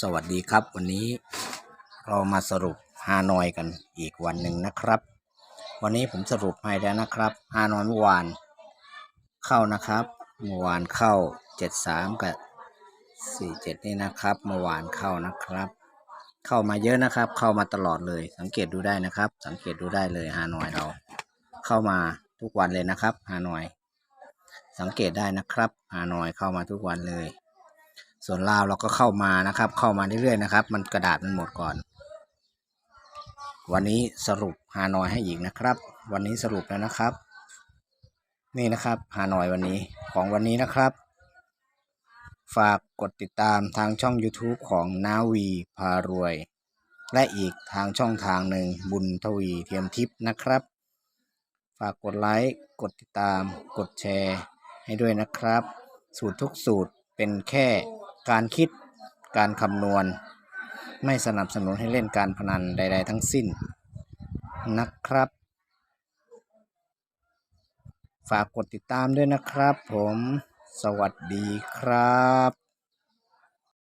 สวัสดีครับวันนี้เรามาสรุปฮานอยกันอีกวันหนึ่งนะครับ วันนี้ผมสรุปให้แล้วนะครับฮานอยเมื่อวานเข้านะครับเมื่อวานเข้า 73 กับ 47 นี่นะครับเมื่อวานเข้านะครับ เข้ามาเยอะนะครับ เข้ามาตลอดเลย สังเกตดูได้นะครับ สังเกตดูได้เลยฮานอยเรา เข้ามาทุกวันเลยนะครับฮานอย สังเกตได้นะครับฮานอยเข้ามาทุกวันเลย ส่วนลาวเราก็เข้ามานะครับ เข้ามาเรื่อยๆนะครับ มันกระดาษมันหมดก่อน วันนี้สรุปฮานอยให้อีกนะครับ วันนี้สรุปแล้วนะครับ นี่นะครับฮานอยวันนี้ของวันนี้นะครับ ฝากกดติดตามทางช่อง YouTube ของนาวีพารวย และอีกทางช่องทางหนึ่งบุญทวีเทียมทิพย์นะครับ ฝากกดไลค์กดติดตาม กดแชร์ ให้ด้วยนะครับ สูตรทุกสูตรเป็นแค่ การคิดการคำนวณ ไม่สนับสนุนให้เล่นการพนันใด ๆ ทั้งสิ้นนะครับ ฝากกดติดตามด้วยนะครับผม สวัสดีครับ